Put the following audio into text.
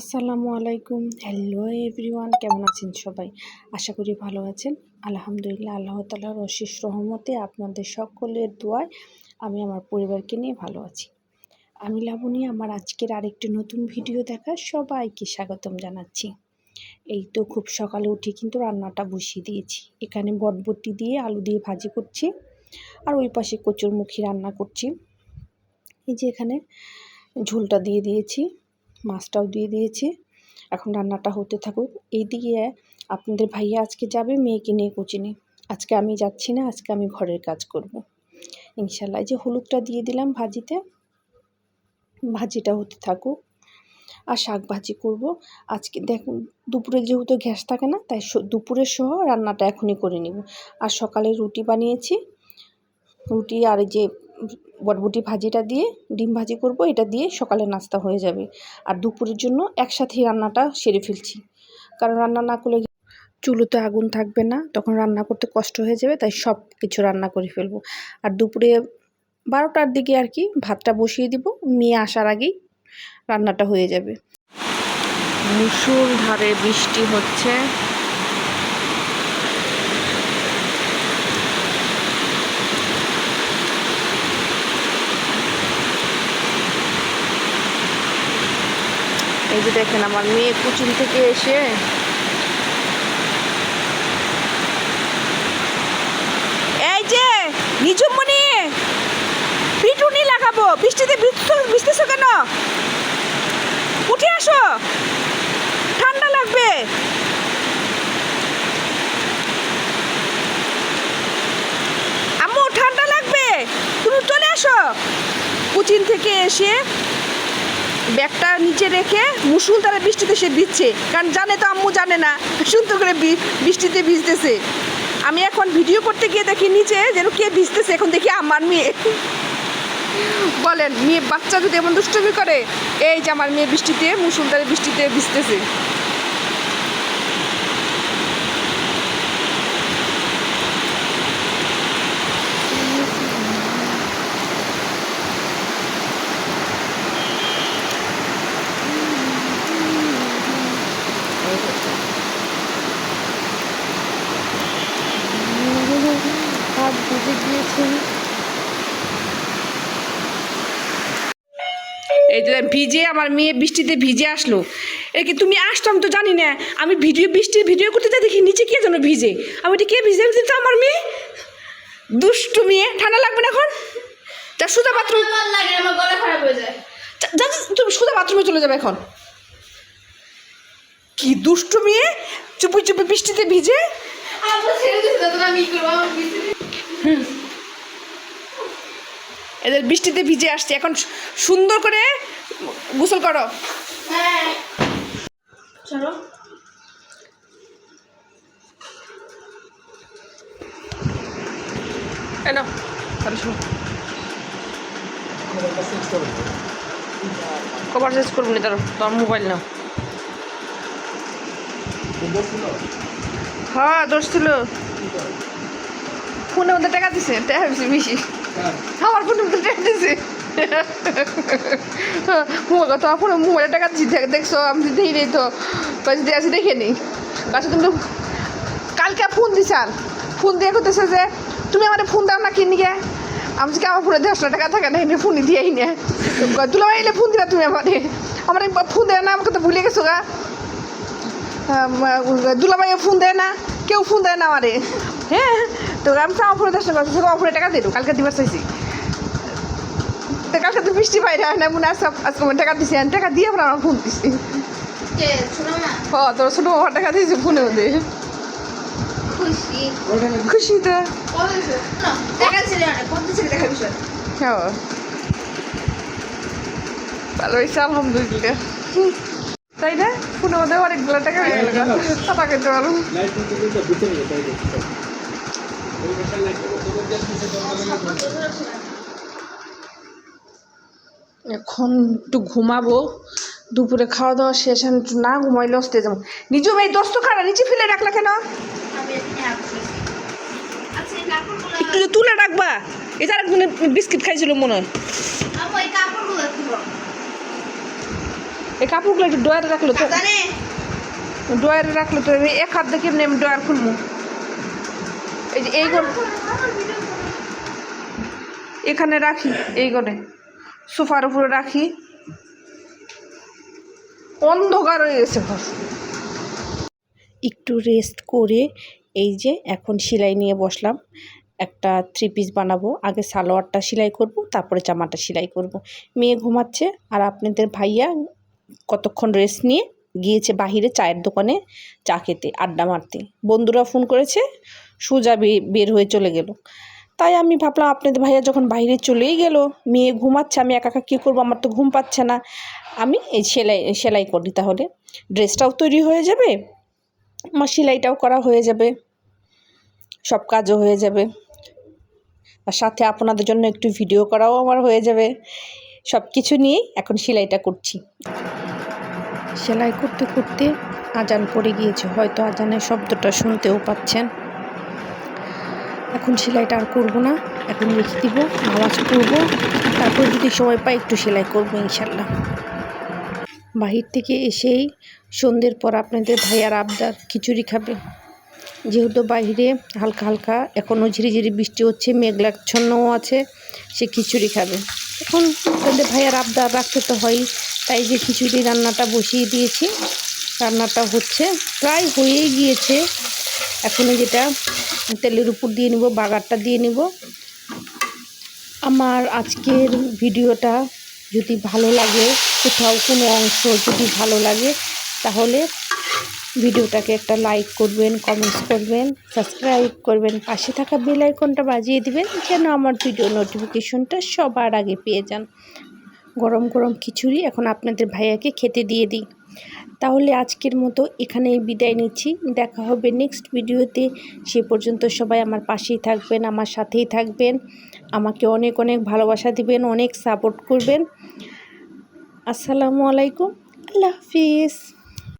আসসালামু আলাইকুম। Hello everyone কেমন আছেন সবাই? আশা করি ভালো আছেন। আলহামদুলিল্লাহ, আল্লাহ তালার অশেষ রহমতে আপনাদের সকলের দোয়ায় আমি আমার পরিবারকে নিয়ে ভালো আছি। আমি লাবণী, আমার আজকের আরেকটি নতুন ভিডিও দেখা সবাইকে স্বাগতম জানাচ্ছি। এই তো খুব সকালে উঠে কিন্তু রান্নাটা বসিয়ে দিয়েছি। এখানে বটবটি দিয়ে আলু দিয়ে ভাজি করছি আর ওই পাশে কচুরমুখী রান্না করছি। এই যে এখানে ঝোলটা দিয়ে দিয়েছি। মাছটাও দিয়ে দিয়েছি। এখন রান্নাটা হতে থাকুক। এইদিকে আপনাদের ভাইয়া আজকে যাবে, মেয়েকে নিয়ে কোচিনে আজকে আমি যাচ্ছি না, আজকে আমি ঘরের কাজ করব। ইনশাল্লাহ যে হলুদটা দিয়ে দিলাম ভাজিতে। ভাজিটা হতে থাকুক। আর শাক ভাজি করব। আজকে দেখুন, দুপুরে যেহেতু গ্যাস থাকে না, তাই দুপুরের সহ রান্নাটা এখনই করে নিব। আর সকালে রুটি বানিয়েছি। রুটি আর যে বটবটি ভাজিটা দিয়ে, ডিম ভাজি করব, এটা দিয়ে সকালে নাস্তা হয়ে যাবে। আর দুপুরের জন্য একসাথেই রান্নাটা সেরে ফেলছি। কারণ রান্না না করলে চুলোতে আগুন থাকবে না, তখন রান্না করতে কষ্ট হয়ে যাবে, তাই সব কিছু রান্না করে ফেলব। আর দুপুরে বারোটার দিকে আর কি ভাতটা বসিয়ে দিব মেয়ে আসার আগেই রান্নাটা হয়ে যাবে। মুসুল ধারে বৃষ্টি হচ্ছে। যে দেখেন, আমার মেয়ে কুচিন থেকে এসে এই যে নিজুমণি পিটুনি লাগাবো, বৃষ্টিতে ভিজতেছো কেন? উঠে আসো, ঠান্ডা লাগবে। আম্মু, ঠান্ডা লাগবে, তুমি চলে আসো। কুচিন থেকে এসে ব্যাগটা নিচে রেখে মুসুল তারা বৃষ্টিতে সে দিচ্ছে কারণ জানে তো আম্মু জানে না, সুন্দর করে বৃষ্টিতে ভিজতেছে। আমি এখন ভিডিও করতে গিয়ে দেখি নিচে যেন কে ভিজতেছে, এখন দেখি আমার মেয়ে। বলেন, মেয়ে বাচ্চা যদি এমন দুষ্টমি করে, এই যে আমার মেয়ে বৃষ্টিতে মুসুলধারে বৃষ্টিতে ভিজতেছে। এই যে ভিজে আমার মেয়ে বৃষ্টিতে ভিজে আসলো। এ কি তুমি আসতো আমি তো জানি না। আমি ভিডিও বৃষ্টির ভিডিও করতে যাই দেখি নিচে কে যেন ভিজে। আমি এটা কে ভিজে? আমি তো আমার মেয়ে। দুষ্টু মেয়ে। ঠান্ডা লাগবে না এখন? যা সুদা বাথরুম যা যা, তুমি সুদা বাথরুমে চলে যাবে এখন। কি দুষ্টু মেয়ে? চুপি চুপি বৃষ্টিতে ভিজে? আমরা ছেড়ে দিতে তখন আমি কি করব আমার বিছানায় এদের বৃষ্টিতে ভিজে আসছে। এখন সুন্দর করে গোসল করো। হ্যাঁ চলো এনো শোনো। কভার চেঞ্জ করব না তার তোমার মোবাইল নাও। হ্যাঁ দোষ ছিল ফোনে মধ্যে টাকা দিছে, টাকা বেশি বেশি। আমার ফোনে মধ্যে টাকা দিছে। তোমার ফোনে মোবাইলে টাকা দেখ- দেখছ, আমি দেখি নেই তো। কাছে দিয়ে দেখে নিই। কাছে তুমি কালকে ফোন দিছাল ফোন দিয়ে করতেছে যে, তুমি আমার ফোন দাও না কিনি গে আমি যে আমার ফোনে দেড়শো টাকা থাকে না, এনে ফোন দিয়েই নে। তুলা এলে ফোন দিলা তুমি আমারে। আমার ফোন দেয় না, আমাকে তো ভুলে গেছো গা। দুলাভাই ফোন দেয় না, কেউ ফোন দেয় না আমারে। হ্যাঁ তো আমি আমার ফোনে দেড়শো টাকা আমার টাকা দিল কালকে দিবার চাইছি। তো কালকে তো বৃষ্টি বাইরে হয় না মনে আছে আজকে আমার টাকা দিছি আমি টাকা দিয়ে আমার ফোন দিছি। কে ও তোর ছোটো আমার টাকা দিয়েছি ফোনে মধ্যে খুশি। খুশি তো। হ্যাঁ ভালো হয়েছে আলহামদুলিল্লাহ। তাই না? ফোনের মধ্যে অনেকগুলো টাকা হয়ে গেল। টাকা খেতে পারো। এখন একটু ঘুমাবো দুপুরে খাওয়া দাওয়া শেষ একটু না ঘুমাইলে অস্তে যাব। নিজেও এই দোস্ত খারা নিচে ফেলে রাখলা কেন? একটু তুলে রাখবা। এটা আরেকজনের বিস্কিট খাইছিল মনে হয়। এই কাপড়গুলো একটু ডয়ারে রাখল তো ডয়ারে রাখল তো আমি এক হাত দেখে এমনি আমি ডয়ার খুলবো? এই যে এই করে এখানে রাখি, এই করে সোফার উপরে রাখি। অন্ধকার হয়ে গেছে ঘর। একটু রেস্ট করে এই যে এখন সেলাই নিয়ে বসলাম। একটা থ্রি পিস বানাবো। আগে সালোয়ারটা সেলাই করব, তারপরে জামাটা সেলাই করব। মেয়ে ঘুমাচ্ছে আর আপনাদের ভাইয়া কতক্ষণ রেস্ট নিয়ে গিয়েছে বাহিরে চায়ের দোকানে চা খেতে, আড্ডা মারতে। বন্ধুরা ফোন করেছে সোজা বের হয়ে চলে গেল। তাই আমি ভাবলাম, আপনাদের ভাইয়া যখন বাইরে চলেই গেল, মেয়ে ঘুমাচ্ছে, আমি একা একা কী করব? আমার তো ঘুম পাচ্ছে না। আমি এই সেলাই সেলাই করি তাহলে। ড্রেসটাও তৈরি হয়ে যাবে, আমার সেলাইটাও করা হয়ে যাবে, সব কাজও হয়ে যাবে। আর সাথে আপনাদের জন্য একটু ভিডিও করাও আমার হয়ে যাবে। সব কিছু নিয়েই এখন সেলাইটা করছি। সেলাই করতে করতে আজান পড়ে গিয়েছে। হয়তো আজানের শব্দটা শুনতেও পাচ্ছেন। এখন সেলাইটা আর করব না। এখন রেখে দিব, নামাজ করব তারপর যদি সময় পাই একটু সেলাই করব ইনশাল্লাহ। বাহির থেকে এসেই সন্ধ্যের পর আপনাদের ভাইয়ার আবদার খিচুড়ি খাবে। যেহেতু বাইরে হালকা হালকা এখনও ঝিরিঝিরি বৃষ্টি হচ্ছে, মেঘলাচ্ছন্নও আছে, সে খিচুড়ি খাবে। এখন আপনাদের ভাইয়ার আবদার রাখতে তো হয়, তাই যে খিচুড়ি রান্নাটা বসিয়ে দিয়েছি, রান্নাটা হচ্ছে, প্রায় হয়েই গিয়েছে। এখন যেটা, তেলের উপর দিয়ে নিব, বাগারটা দিয়ে নিব। আমার আজকের ভিডিওটা যদি ভালো লাগে, কোথাও কোনো অংশ যদি ভালো লাগে, তাহলে ভিডিওটাকে একটা লাইক করবেন, কমেন্টস করবেন, সাবস্ক্রাইব করবেন, পাশে থাকা বেল আইকনটা বাজিয়ে দিবেন, যেন আমার ভিডিও নোটিফিকেশনটা সবার আগে পেয়ে যান। গরম গরম খিচুড়ি এখন আপনাদের ভাইয়াকে খেতে দিয়ে দিই। তাহলে আজকের মতো এখানেই বিদায় নিচ্ছি। দেখা হবে নেক্সট ভিডিওতে সে পর্যন্ত সবাই আমার পাশেই থাকবেন, আমার সাথেই থাকবেন। আমাকে অনেক অনেক ভালোবাসা দিবেন, অনেক সাপোর্ট করবেন। আসসালামু আলাইকুম। আল্লাহ হাফিজ।